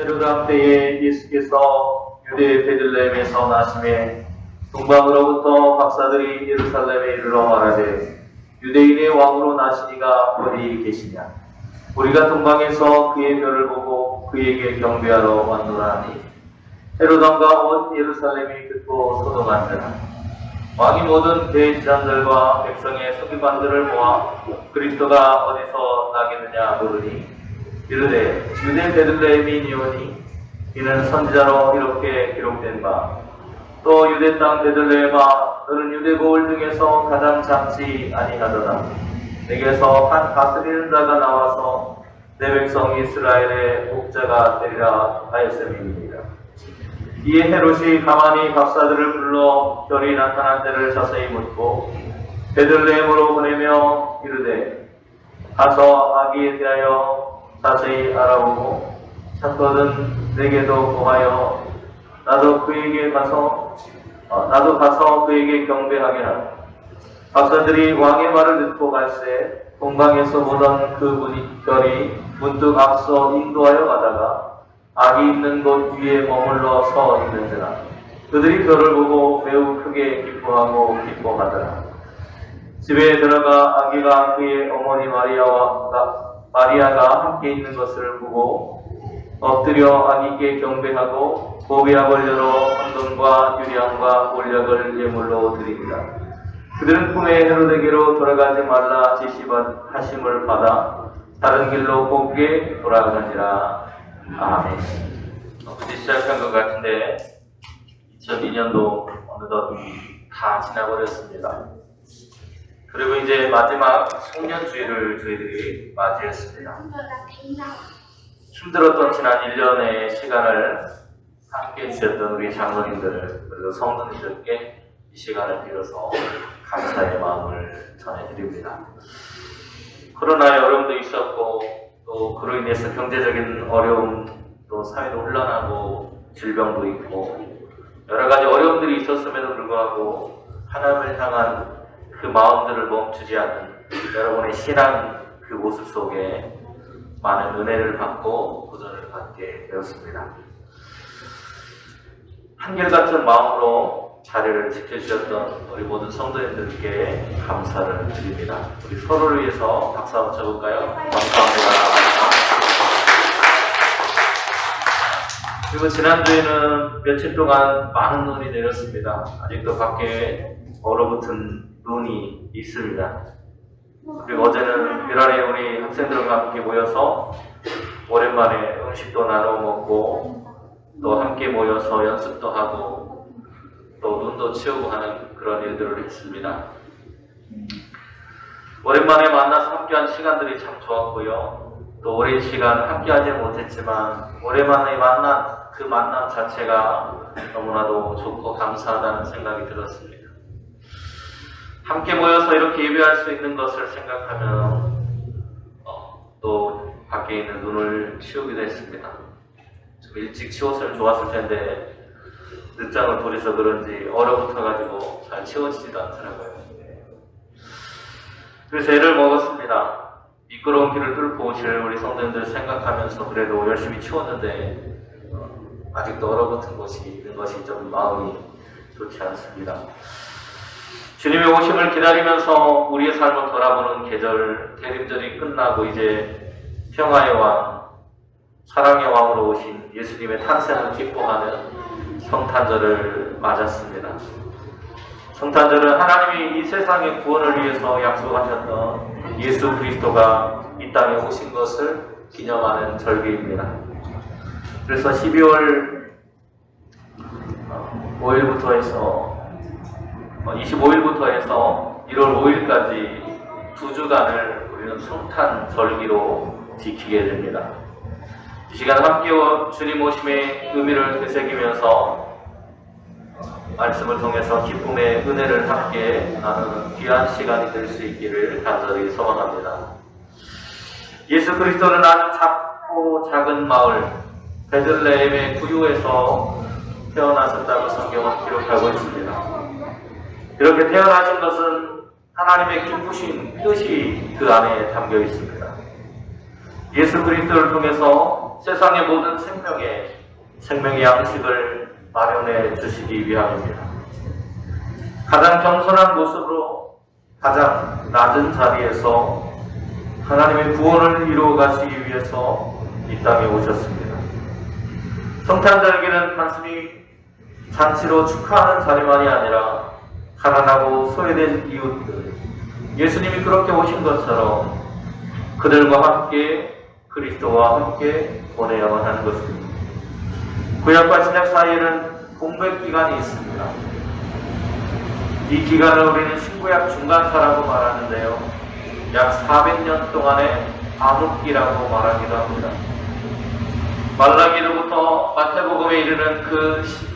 헤로당 때에 예수께서 유대 베들레헴에서 나심에 동방으로부터 박사들이 예루살렘에 이르러 말하되 유대인의 왕으로 나시니가 어디 계시냐? 우리가 동방에서 그의 별을 보고 그에게 경배하러 왔노라니 헤로당과 온 예루살렘이 듣고 소동한지라 왕이 모든 대지장들과 백성의 서기관들을 모아 그리스도가 어디서 나겠느냐 물으니 이르되 유대 베들레헴이니오니 이는 선지자로 이렇게 기록된 바. 또 유대 땅 베들레헴아 너는 유대 고을 중에서 가장 작지 아니하더라 내게서 한 다스리는 자가 나와서 내 백성 이스라엘의 목자가 되리라 하였음이니라. 이에 헤롯이 가만히 박사들을 불러 별이 나타난 때를 자세히 묻고 베들레헴으로 보내며 이르되 가서 아기에 대하여 자세히 알아보고 찾거든 내게도 고하여 나도 그에게 가서 어, 나도 가서 그에게 경배하게 하라. 박사들이 왕의 말을 듣고 갈새 동방에서 보던 그 문이 별이 문득 앞서 인도하여 가다가 아기 있는 곳 위에 머물러 서 있는지라. 그들이 별을 보고 매우 크게 기뻐하고 기뻐하더라. 집에 들어가 아기가 그의 어머니 마리아와 마리아가 함께 있는 것을 보고 엎드려 아기께 경배하고 고비와 권려로 헌금과 유량과 올력을 예물로 드립니다. 그들은 꿈에 헤로데게로 돌아가지 말라 지시하심을 받아 다른 길로 곱게 돌아가니라. 아멘. 어제 시작한 것 같은데 2002년도 어느덧 다 지나버렸습니다. 그리고 이제 마지막 송년주의를 저희들이 맞이했습니다. 힘들었던 지난 1년의 시간을 함께 해주셨던 우리 장로님들 그리고 성도님들께 이 시간을 빌어서 감사의 마음을 전해드립니다. 코로나의 어려움도 있었고 또 그로 인해서 경제적인 어려움 또 사회도 혼란하고 질병도 있고 여러 가지 어려움들이 있었음에도 불구하고 하나님을 향한 그 마음들을 멈추지 않는 여러분의 신앙 그 모습 속에 많은 은혜를 받고 구전을 받게 되었습니다. 한결같은 마음으로 자리를 지켜주셨던 우리 모든 성도님들께 감사를 드립니다. 우리 서로를 위해서 박수 한번 쳐볼까요? 감사합니다. 그리고 지난주에는 며칠 동안 많은 눈이 내렸습니다. 아직도 밖에 얼어붙은 눈이 있습니다. 그리고 어제는 유란에 우리 학생들과 함께 모여서 오랜만에 음식도 나눠 먹고 또 함께 모여서 연습도 하고 또 눈도 치우고 하는 그런 일들을 했습니다. 오랜만에 만나서 함께한 시간들이 참 좋았고요. 또 오랜 시간 함께하지 못했지만 오랜만에 만난 그 만남 자체가 너무나도 좋고 감사하다는 생각이 들었습니다. 함께 모여서 이렇게 예배할 수 있는 것을 생각하면 어, 또 밖에 있는 눈을 치우기도 했습니다. 좀 일찍 치웠으면 좋았을 텐데 늦장을 부려서 그런지 얼어붙어가지고 잘 치워지지도 않더라고요. 네. 그래서 애를 먹었습니다. 미끄러운 길을 뚫고 오실 우리 성도님들 생각하면서 그래도 열심히 치웠는데 어, 아직도 얼어붙은 곳이 있는 것이 좀 마음이 좋지 않습니다. 주님의 오심을 기다리면서 우리의 삶을 돌아보는 계절, 대림절이 끝나고 이제 평화의 왕, 사랑의 왕으로 오신 예수님의 탄생을 기뻐하는 성탄절을 맞았습니다. 성탄절은 하나님이 이 세상의 구원을 위해서 약속하셨던 예수 그리스도가 이 땅에 오신 것을 기념하는 절기입니다. 그래서 12월 5일부터 해서 25일부터 해서 1월 5일까지 두 주간을 우리는 성탄 절기로 지키게 됩니다. 이 시간 함께 주님 오심의 의미를 되새기면서 말씀을 통해서 기쁨의 은혜를 함께 나누는 귀한 시간이 될 수 있기를 간절히 소망합니다. 예수 그리스도는 아주 작고 작은 마을 베들레헴의 구유에서 태어나셨다고 성경은 기록하고 있습니다. 이렇게 태어나신 것은 하나님의 기쁘신 뜻이 그 안에 담겨 있습니다. 예수 그리스도를 통해서 세상의 모든 생명에 생명의 양식을 마련해 주시기 위함입니다. 가장 겸손한 모습으로 가장 낮은 자리에서 하나님의 구원을 이루어 가시기 위해서 이 땅에 오셨습니다. 성탄절기는 단순히 잔치로 축하하는 자리만이 아니라 가난하고 소외된 이웃들, 예수님이 그렇게 오신 것처럼 그들과 함께 그리스도와 함께 보내야만 하는 것입니다. 구약과 신약 사이에는 공백 기간이 있습니다. 이 기간을 우리는 신구약 중간사라고 말하는데요. 약 400년 동안의 암흑기라고 말하기도 합니다. 말라기로부터 마태복음에 이르는 그 시-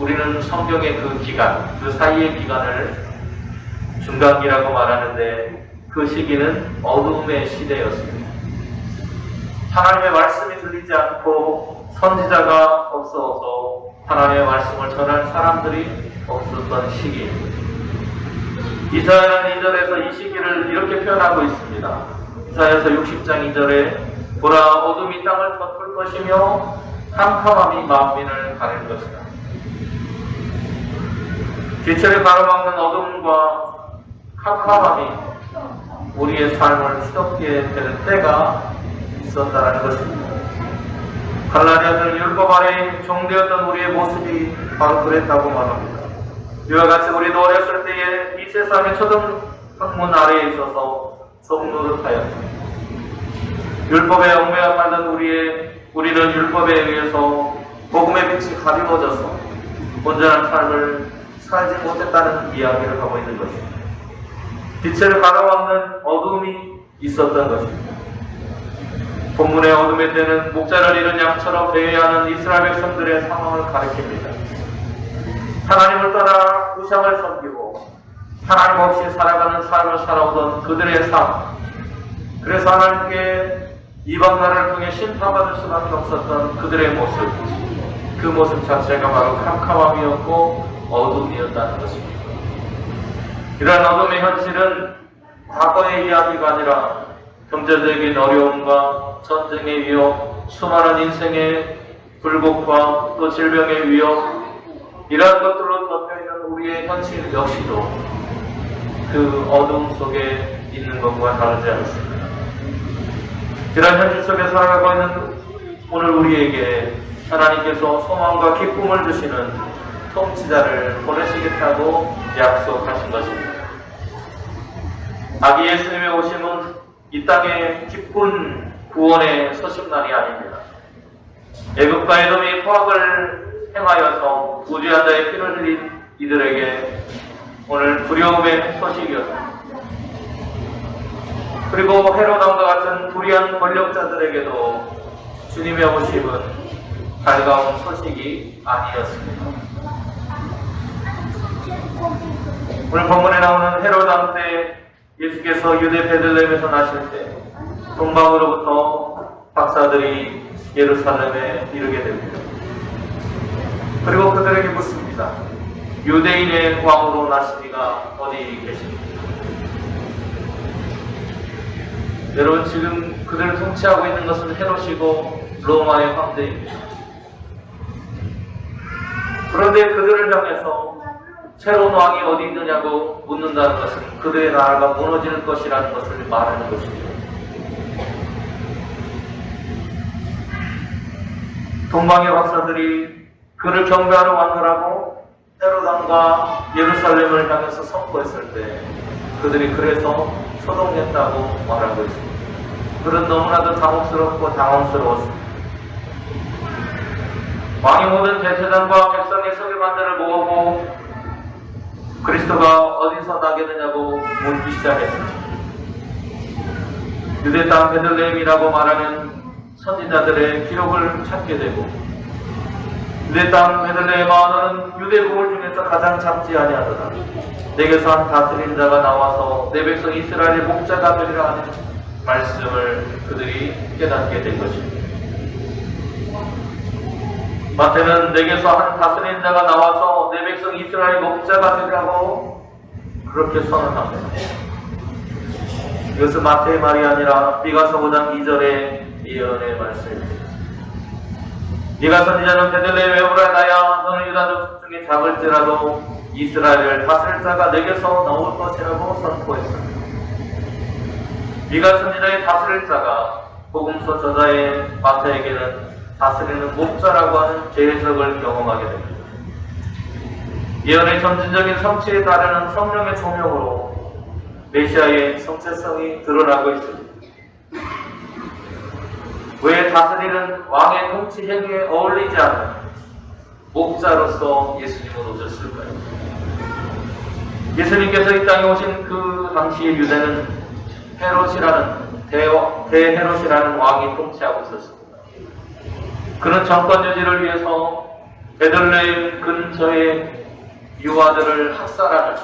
우리는 성경의 그 기간, 그 사이의 기간을 중간기라고 말하는데 그 시기는 어둠의 시대였습니다. 하나님의 말씀이 들리지 않고 선지자가 없어서 하나님의 말씀을 전할 사람들이 없었던 시기입니다. 이사야는 2절에서 이 시기를 이렇게 표현하고 있습니다. 이사야서 60장 2절에 보라 어둠이 땅을 덮을 것이며 캄캄함이 만민을 가릴 것이다. 빛을 가로막는 어둠과 캄캄함이 우리의 삶을 휘덮게 되는 때가 있었다는 것입니다. 갈라디아서는 율법 아래 종되었던 우리의 모습이 바로 그랬다고 말합니다. 이와 같이 우리도 어렸을 때에 이 세상의 초등 학문 아래에 있어서 종노릇하였다. 율법에 얽매여 살던 우리의 우리는 율법에 의해서 복음의 빛이 가리워져서 온전한 삶을 살지 못했다는 이야기를 하고 있는 것입니다. 빛을 가로막는 어둠이 있었던 것입니다. 본문의 어둠의 때는 목자를 잃은 양처럼 되어야 하는 이스라엘 백성들의 상황을 가리킵니다. 하나님을 떠나 우상을 섬기고 하나님 없이 살아가는 삶을 살아오던 그들의 삶. 그래서 하나님께 이방 나라를 통해 심판받을 수밖에 없었던 그들의 모습. 그 모습 자체가 바로 캄캄함이었고 어둠이었다는 것입니다. 이러한 어둠의 현실은 과거의 이야기가 아니라 경제적인 어려움과 전쟁의 위협, 수많은 인생의 굴곡과 또 질병의 위협, 이러한 것들로 덮여있는 우리의 현실 역시도 그 어둠 속에 있는 것과 다르지 않습니다. 이러한 현실 속에 살아가고 있는 오늘 우리에게 하나님께서 소망과 기쁨을 주시는 통치자를 보내시겠다고 약속하신 것입니다. 아기 예수님의 오심은 이 땅의 기쁜 구원의 서식날이 아닙니다. 애국과 에돔이 포악을 행하여서 우주한 자의 피를 흘린 이들에게 오늘 두려움의 소식이었습니다. 그리고 헤로당과 같은 불의한 권력자들에게도 주님의 오심은 밝가운 소식이 아니었습니다. 오늘 본문에 나오는 헤로당 때 예수께서 유대 베들레헴에서 나실 때 동방으로부터 박사들이 예루살렘에 이르게 됩니다. 그리고 그들에게 묻습니다. 유대인의 왕으로 나시니가 어디 계십니까? 여러분 지금 그들을 통치하고 있는 것은 헤롯이고 로마의 황제입니다. 그런데 그들을 향해서 새로운 왕이 어디 있느냐고 묻는다는 것은 그들의 나라가 무너지는 것이라는 것을 말하는 것입니다. 동방의 박사들이 그를 경배하러 왔느라고 헤로당과 예루살렘을 향해서 선포했을 때 그들이 그래서 소동했다고 말하고 있습니다. 그는 너무나도 당혹스럽고 당황스러웠습니다. 왕이 모든 대제단과 백성의 서기관들을 모으고 그리스도가 어디서 나겠느냐고 묻기 시작했습니다. 유대 땅 베들레헴이라고 말하는 선지자들의 기록을 찾게 되고 유대 땅 베들레헴아 너는 유대 국을 중에서 가장 작지 아니하더라 내게서 한 다스린 자가 나와서 내 백성 이스라엘의 목자가 되리라 하는 말씀을 그들이 깨닫게 된 것입니다. 마태는 내게서 한 다스린 자가 나와서 내 백성 이스라엘 목자가 되리라고 그렇게 선언합니다. 이것은 마태의 말이 아니라 비가서 5장 2절의 예언의 말씀입니다. 네가 선지자는 베들레헴 에브라다야 너는 유다 족 중에 작을지라도 이스라엘을 다스릴 자가 내게서 나올 것이라고 선포했습니다. 네가 선지자의 다스릴 자가 복음서 저자의 마태에게는 다스리는 목자라고 하는 재해석을 경험하게 됩니다. 예언의 점진적인 성취에 따르는 성령의 조명으로 메시아의 정체성이 드러나고 있습니다. 왜 다스리는 왕의 통치 행위에 어울리지 않는 목자로서 예수님을 오셨을까요? 예수님께서 이 땅에 오신 그 당시의 유대는 헤롯이라는 대, 대헤롯이라는 왕이 통치하고 있었습니다. 그는 정권 유지를 위해서 베들레헴 근처의 유아들을 학살하는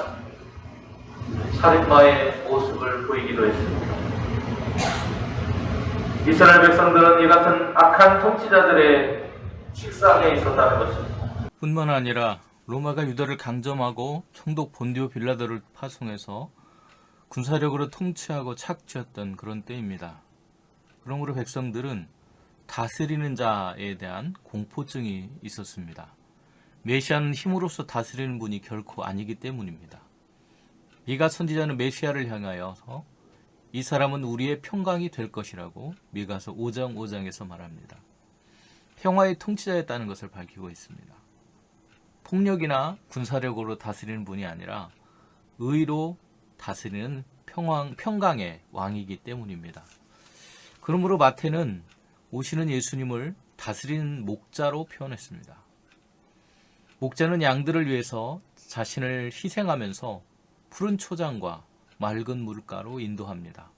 살인마의 모습을 보이기도 했습니다. 이스라엘 백성들은 이 같은 악한 통치자들의 식상에 있었다는 것입니다. 뿐만 아니라 로마가 유다를 강점하고 총독 본디오 빌라도를 파송해서 군사력으로 통치하고 착취했던 그런 때입니다. 그러므로 백성들은 다스리는 자에 대한 공포증이 있었습니다. 메시아는 힘으로써 다스리는 분이 결코 아니기 때문입니다. 미가 선지자는 메시아를 향하여서 이 사람은 우리의 평강이 될 것이라고 미가서 5장 5장에서 말합니다. 평화의 통치자였다는 것을 밝히고 있습니다. 폭력이나 군사력으로 다스리는 분이 아니라 의로 다스리는 평왕, 평강의 왕이기 때문입니다. 그러므로 마태는 오시는 예수님을 다스리는 목자로 표현했습니다. 목자는 양들을 위해서 자신을 희생하면서 푸른 초장과 맑은 물가로 인도합니다.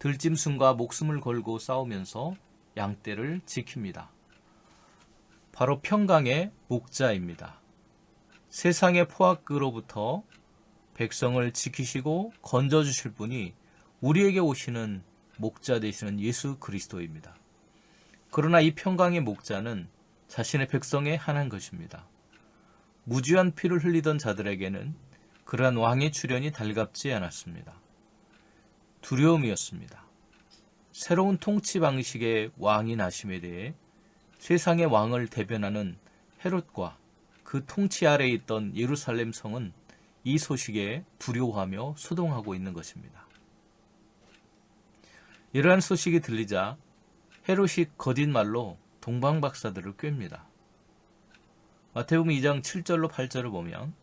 들짐승과 목숨을 걸고 싸우면서 양떼를 지킵니다. 바로 평강의 목자입니다. 세상의 포악으로부터 백성을 지키시고 건져주실 분이 우리에게 오시는 목자 되시는 예수 그리스도입니다. 그러나 이 평강의 목자는 자신의 백성에 한한 것입니다. 무주한 피를 흘리던 자들에게는 그러한 왕의 출현이 달갑지 않았습니다. 두려움이었습니다. 새로운 통치 방식의 왕이 나심에 대해 세상의 왕을 대변하는 헤롯과 그 통치 아래에 있던 예루살렘 성은 이 소식에 두려워하며 소동하고 있는 것입니다. 이러한 소식이 들리자 헤롯이 거짓말로 동방 박사들을 꿰입니다. 마태복음 2장 7절로 8절을 보면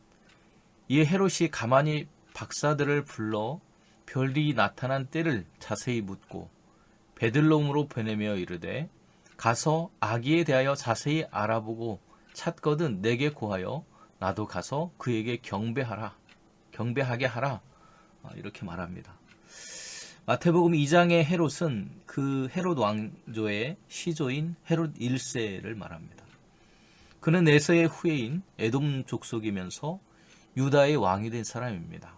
이에 헤롯이 가만히 박사들을 불러 별이 나타난 때를 자세히 묻고 베들롬으로 보내며 이르되 가서 아기에 대하여 자세히 알아보고 찾거든 내게 고하여 나도 가서 그에게 경배하라 경배하게 하라 아, 이렇게 말합니다. 마태복음 2장의 헤롯은 그 헤롯 왕조의 시조인 헤롯 1세를 말합니다. 그는 에서의 후예인 에돔 족속이면서 유다의 왕이 된 사람입니다.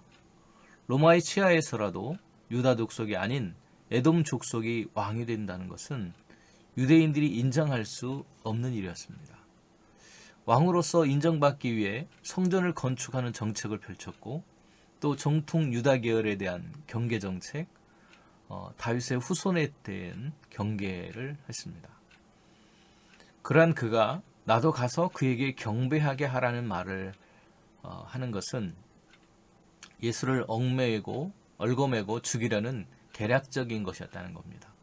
로마의 치하에서라도 유다 족속이 아닌 에돔 족속이 왕이 된다는 것은 유대인들이 인정할 수 없는 일이었습니다. 왕으로서 인정받기 위해 성전을 건축하는 정책을 펼쳤고 또 정통 유다 계열에 대한 경계 정책, 어, 다윗의 후손에 대한 경계를 했습니다. 그러한 그가 나도 가서 그에게 경배하게 하라는 말을 어, 하는 것은 예수를 얽매이고 얽어매고 죽이려는 계략적인 것이었다는 겁니다.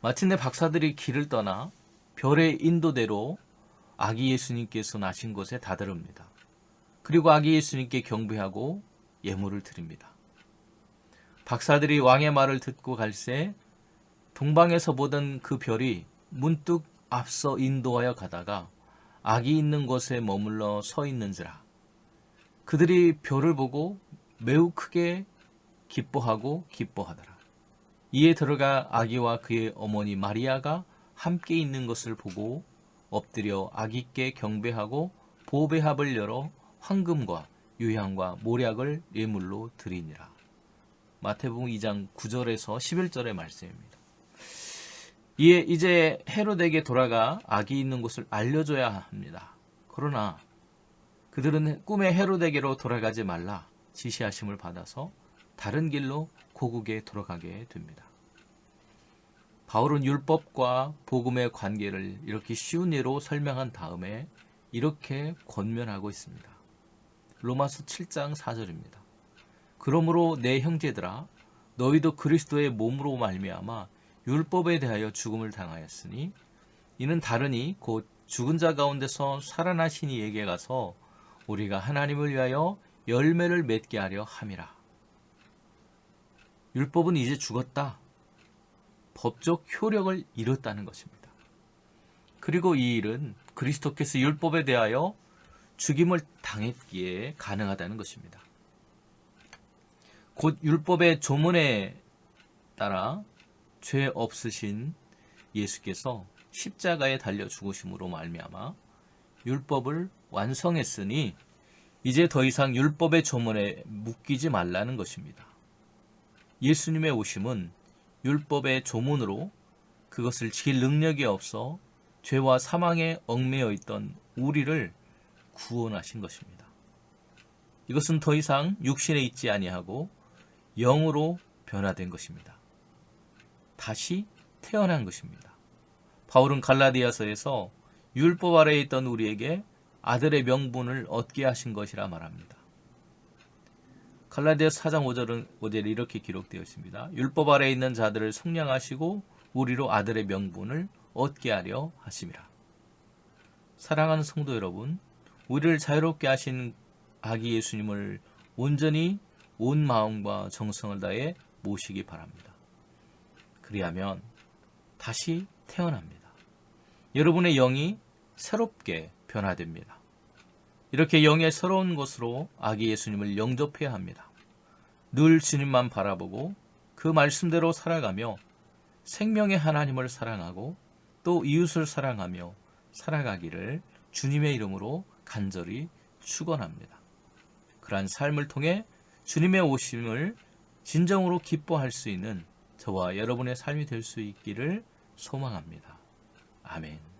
마침내 박사들이 길을 떠나 별의 인도대로 아기 예수님께서 나신 곳에 다다릅니다. 그리고 아기 예수님께 경배하고 예물을 드립니다. 박사들이 왕의 말을 듣고 갈새 동방에서 보던 그 별이 문득 앞서 인도하여 가다가 아기 있는 곳에 머물러 서 있는지라 그들이 별을 보고 매우 크게 기뻐하고 기뻐하더라. 이에 들어가 아기와 그의 어머니 마리아가 함께 있는 것을 보고 엎드려 아기께 경배하고 보배합을 열어 황금과 유향과 모략을 예물로 드리니라. 마태복음 2장 9절에서 11절의 말씀입니다. 이에 이제 헤롯에게 돌아가 아기 있는 곳을 알려줘야 합니다. 그러나 그들은 꿈의 헤롯에게로 돌아가지 말라 지시하심을 받아서 다른 길로 고국에 돌아가게 됩니다. 바울은 율법과 복음의 관계를 이렇게 쉬운 예로 설명한 다음에 이렇게 권면하고 있습니다. 로마서 7장 4절입니다. 그러므로 내 형제들아 너희도 그리스도의 몸으로 말미암아 율법에 대하여 죽음을 당하였으니 이는 다르니 곧 죽은 자 가운데서 살아나신 이에게 가서 우리가 하나님을 위하여 열매를 맺게 하려 함이라. 율법은 이제 죽었다. 법적 효력을 잃었다는 것입니다. 그리고 이 일은 그리스도께서 율법에 대하여 죽임을 당했기에 가능하다는 것입니다. 곧 율법의 조문에 따라 죄 없으신 예수께서 십자가에 달려 죽으심으로 말미암아 율법을 완성했으니 이제 더 이상 율법의 조문에 묶이지 말라는 것입니다. 예수님의 오심은 율법의 조문으로 그것을 지킬 능력이 없어 죄와 사망에 얽매여 있던 우리를 구원하신 것입니다. 이것은 더 이상 육신에 있지 아니하고 영으로 변화된 것입니다. 다시 태어난 것입니다. 바울은 갈라디아서에서 율법 아래에 있던 우리에게 아들의 명분을 얻게 하신 것이라 말합니다. 갈라디아 4장 5절은 5절에 이렇게 기록되어 있습니다. 율법 아래에 있는 자들을 속량하시고 우리로 아들의 명분을 얻게 하려 하심이라. 사랑하는 성도 여러분, 우리를 자유롭게 하신 아기 예수님을 온전히 온 마음과 정성을 다해 모시기 바랍니다. 그리하면 다시 태어납니다. 여러분의 영이 새롭게 변화됩니다. 이렇게 영의 새로운 것으로 아기 예수님을 영접해야 합니다. 늘 주님만 바라보고 그 말씀대로 살아가며 생명의 하나님을 사랑하고 또 이웃을 사랑하며 살아가기를 주님의 이름으로 간절히 축원합니다. 그러한 삶을 통해 주님의 오심을 진정으로 기뻐할 수 있는 저와 여러분의 삶이 될 수 있기를 소망합니다. 아멘.